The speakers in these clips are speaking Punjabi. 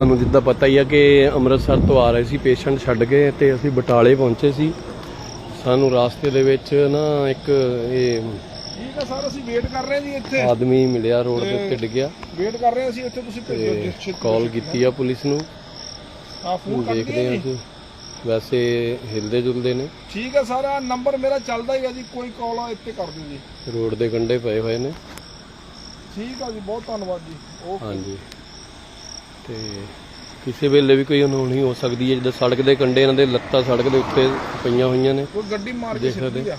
ਤੁਹਾਨੂੰ ਜਿੱਦਾਂ ਪਤਾ ਹੀ ਆ ਕਿ ਅੰਮ੍ਰਿਤਸਰ ਤੋਂ ਆ ਰਹੇ ਸੀ ਪੇਸ਼ੈਂਟ ਛੱਡ ਕੇ ਤੇ ਅਸੀਂ ਬਟਾਲੇ ਪਹੁੰਚੇ ਸੀ। ਸਾਨੂੰ ਰਾਸਤੇ ਦੇ ਵਿੱਚ ਨਾ ਇੱਕ ਇਹ ਠੀਕ ਹੈ ਸਰ ਅਸੀਂ ਵੇਟ ਕਰ ਰਹੇ ਜੀ ਇੱਥੇ। ਆਦਮੀ ਮਿਲਿਆ ਰੋਡ ਦੇ ਉੱਤੇ ਡਿੱਗਿਆ। ਵੇਟ ਕਰ ਰਹੇ ਅਸੀਂ ਇੱਥੇ ਤੁਸੀਂ ਭੇਜੋ ਕਾਲ ਕੀਤੀ ਆ ਪੁਲਿਸ ਨੂੰ। ਹਾਂ ਫੋਨ ਦੇਖਦੇ ਆ ਜੀ। ਵੈਸੇ ਹਿਲਦੇ ਜੁਲਦੇ ਨੇ। ਠੀਕ ਹੈ ਸਰ ਆਹ ਨੰਬਰ ਮੇਰਾ ਚੱਲਦਾ ਹੀ ਹੈ ਜੀ। ਕੋਈ ਕਾਲ ਆ ਇੱਥੇ ਕਰ ਦਿਓ ਜੀ। ਰੋਡ ਦੇ ਕੰਢੇ ਪਏ ਹੋਏ ਨੇ। ਠੀਕ ਆ ਜੀ ਬਹੁਤ ਧੰਨਵਾਦ ਜੀ। ਓਕੇ ਹਾਂਜੀ। ਤੇ ਕਿਸੇ ਵੇਲੇ ਵੀ ਕੋਈ ਅਨਹੋਣੀ ਹੋ ਸਕਦੀ ਹੈ ਜਿੱਦਾਂ ਸੜਕ ਦੇ ਕੰਢੇ ਇਹਨਾਂ ਦੇ ਲੱਤਾਂ ਸੜਕ ਦੇ ਉੱਤੇ ਪਈਆਂ ਹੋਈਆਂ ਨੇ। ਕੋਈ ਗੱਡੀ ਮਾਰ ਕੇ ਦੇਖ ਸਿੱਟੀ ਸਕਦੇ। ਆ?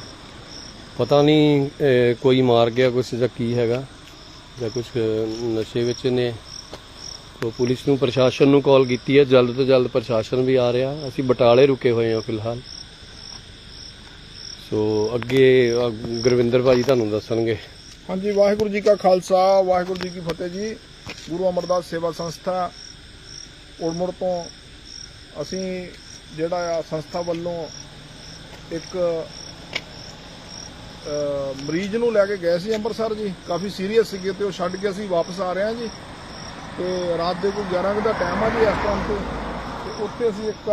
ਪਤਾ ਨਹੀਂ ਅਹ, ਕੋਈ ਮਾਰ ਗਿਆ ਕੁਛ ਜਾਂ ਕੀ ਹੈਗਾ ਜਾਂ ਅਹ, ਨਸ਼ੇ ਵਿੱਚ ਨੇ। ਤੋ ਪੁਲਿਸ ਨੂੰ ਪ੍ਰਸ਼ਾਸਨ ਨੂੰ ਕਾਲ ਕੀਤੀ ਹੈ ਜਲਦ ਤੋਂ ਜਲਦ ਪ੍ਰਸ਼ਾਸਨ ਵੀ ਆ ਰਿਹਾ। ਅਸੀਂ ਬਟਾਲੇ ਰੁਕੇ ਹੋਏ ਹਾਂ ਫਿਲਹਾਲ। ਸੋ ਅੱਗੇ ਅਹ, ਗੁਰਵਿੰਦਰ ਭਾਜੀ ਤੁਹਾਨੂੰ ਦੱਸਣਗੇ। ਹਾਂਜੀ ਵਾਹਿਗੁਰੂ ਜੀ ਕਾ ਖਾਲਸਾ ਵਾਹਿਗੁਰੂ ਜੀ ਕੀ ਫਤਿਹ ਜੀ। ਗੁਰੂ ਅਮਰਦਾਸ ਸੇਵਾ ਸੰਸਥਾ ਉੜਮੁੜ ਤੋਂ ਅਸੀਂ ਜਿਹੜਾ ਆ ਸੰਸਥਾ ਵੱਲੋਂ ਇੱਕ ਮਰੀਜ਼ ਨੂੰ ਲੈ ਕੇ ਗਏ ਸੀ ਅੰਮ੍ਰਿਤਸਰ ਜੀ। ਕਾਫੀ ਸੀਰੀਅਸ ਸੀਗੇ ਤੇ ਉਹ ਛੱਡ ਕੇ ਅਸੀਂ ਵਾਪਸ ਆ ਰਹੇ ਹਾਂ ਜੀ। ਤੇ ਰਾਤ ਦੇ ਕੋਈ 11 ਵਜੇ ਦਾ ਟਾਈਮ ਆ ਜੀ ਇਸ ਟਾਈਮ ਤੇ। ਤੇ ਉੱਥੇ ਅਸੀਂ ਇੱਕ,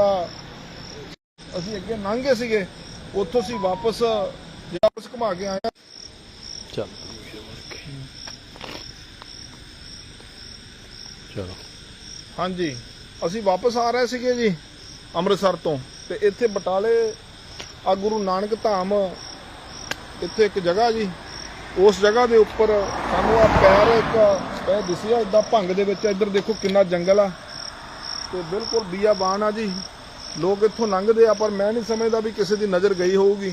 ਅਸੀਂ ਅੱਗੇ ਲੰਘ ਗਏ ਸੀਗੇ। ਉੱਥੋਂ ਅਸੀਂ ਵਾਪਸ ਵਾਪਸ ਘੁਮਾ ਕੇ ਆਏ ਹਾਂ। ਚਲ। ਚਲੋ ਹਾਂਜੀ। ਅਸੀਂ ਵਾਪਸ ਆ ਰਹੇ ਸੀਗੇ ਜੀ, ਅੰਮ੍ਰਿਤਸਰ ਤੋਂ। ਤੇ ਇੱਥੇ ਬਟਾਲੇ, ਆ ਗੁਰੂ ਨਾਨਕ ਧਾਮ, ਇੱਥੇ ਇੱਕ ਜਗ੍ਹਾ ਜੀ। ਉਸ ਜਗ੍ਹਾ ਦੇ ਉੱਪਰ ਸਾਨੂੰ ਆ ਪੈਰ ਇੱਕ ਪੈ ਦਿਸਿਆ ਇਦਾਂ ਭੰਗ ਦੇ ਵਿੱਚ। ਇੱਧਰ ਦੇਖੋ ਕਿੰਨਾ ਜੰਗਲ ਆ। ਤੇ ਬਿਲਕੁਲ ਬੀਆਬਾਨ ਆ ਜੀ। ਲੋਕ ਇੱਥੋਂ ਲੰਘਦੇ ਆ, ਪਰ ਮੈਂ ਨਹੀਂ ਸਮਝਦਾ ਵੀ ਕਿਸੇ ਦੀ ਨਜ਼ਰ ਗਈ ਹੋਊਗੀ।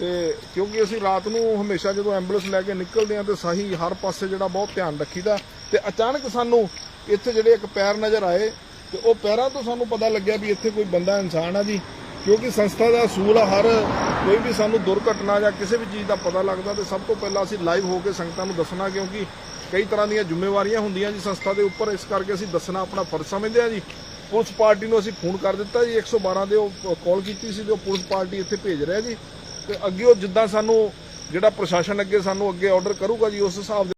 ਤੇ ਕਿਉਂਕਿ ਅਸੀਂ ਰਾਤ ਨੂੰ ਹਮੇਸ਼ਾ ਜਦੋਂ ਐਂਬੂਲੈਂਸ ਲੈ ਕੇ ਨਿਕਲਦੇ ਆ ਤੇ ਸਹੀ ਹਰ ਪਾਸੇ ਜਿਹੜਾ ਬਹੁਤ ਧਿਆਨ ਰੱਖੀਦਾ ਤੇ ਅਚਾਨਕ ਸਾਨੂੰ ਇੱਥੇ ਜਿਹੜੇ ਇੱਕ ਪੈਰ ਨਜ਼ਰ ਆਏ ਤੇ ਉਹ ਪੈਰਾਂ ਤੋਂ ਸਾਨੂੰ ਪਤਾ ਲੱਗਿਆ ਵੀ ਇੱਥੇ ਕੋਈ ਬੰਦਾ ਇਨਸਾਨ ਆ ਜੀ। ਕਿਉਂਕਿ ਸੰਸਥਾ ਦਾ ਅਸੂਲ ਆ ਹਰ ਕੋਈ ਵੀ ਸਾਨੂੰ ਦੁਰਘਟਨਾ ਜਾਂ ਕਿਸੇ ਵੀ ਚੀਜ਼ ਦਾ ਪਤਾ ਲੱਗਦਾ ਤੇ ਸਭ ਤੋਂ ਪਹਿਲਾਂ ਅਸੀਂ ਲਾਈਵ ਹੋ ਕੇ ਸੰਗਤਾਂ ਨੂੰ ਦੱਸਣਾ ਕਿਉਂਕਿ ਕਈ ਤਰ੍ਹਾਂ ਦੀਆਂ ਜ਼ਿੰਮੇਵਾਰੀਆਂ ਹੁੰਦੀਆਂ ਜੀ ਸੰਸਥਾ ਦੇ ਉੱਪਰ। ਇਸ ਕਰਕੇ ਅਸੀਂ ਦੱਸਣਾ ਆਪਣਾ ਫਰਜ਼ ਸਮਝਦੇ ਆ ਜੀ। ਪੁਲਿਸ ਪਾਰਟੀ ਨੂੰ ਅਸੀਂ ਫੋਨ ਕਰ ਦਿੱਤਾ ਜੀ। 112 ਦੇ ਉਹ ਕਾਲ ਕੀਤੀ ਸੀ ਤੇ ਉਹ ਪੁਲਿਸ ਪਾਰਟੀ ਇੱਥੇ ਭੇਜ ਰਿਹਾ ਜੀ। ਤੇ ਅੱਗੇ ਉਹ ਜਿੱਦਾਂ ਸਾਨੂੰ ਜਿਹੜਾ ਪ੍ਰਸ਼ਾਸਨ ਅੱਗੇ ਸਾਨੂੰ ਅੱਗੇ ਆਰਡਰ ਕਰੂਗਾ ਜੀ, ਉਸ ਹਿਸਾਬ ਦੇ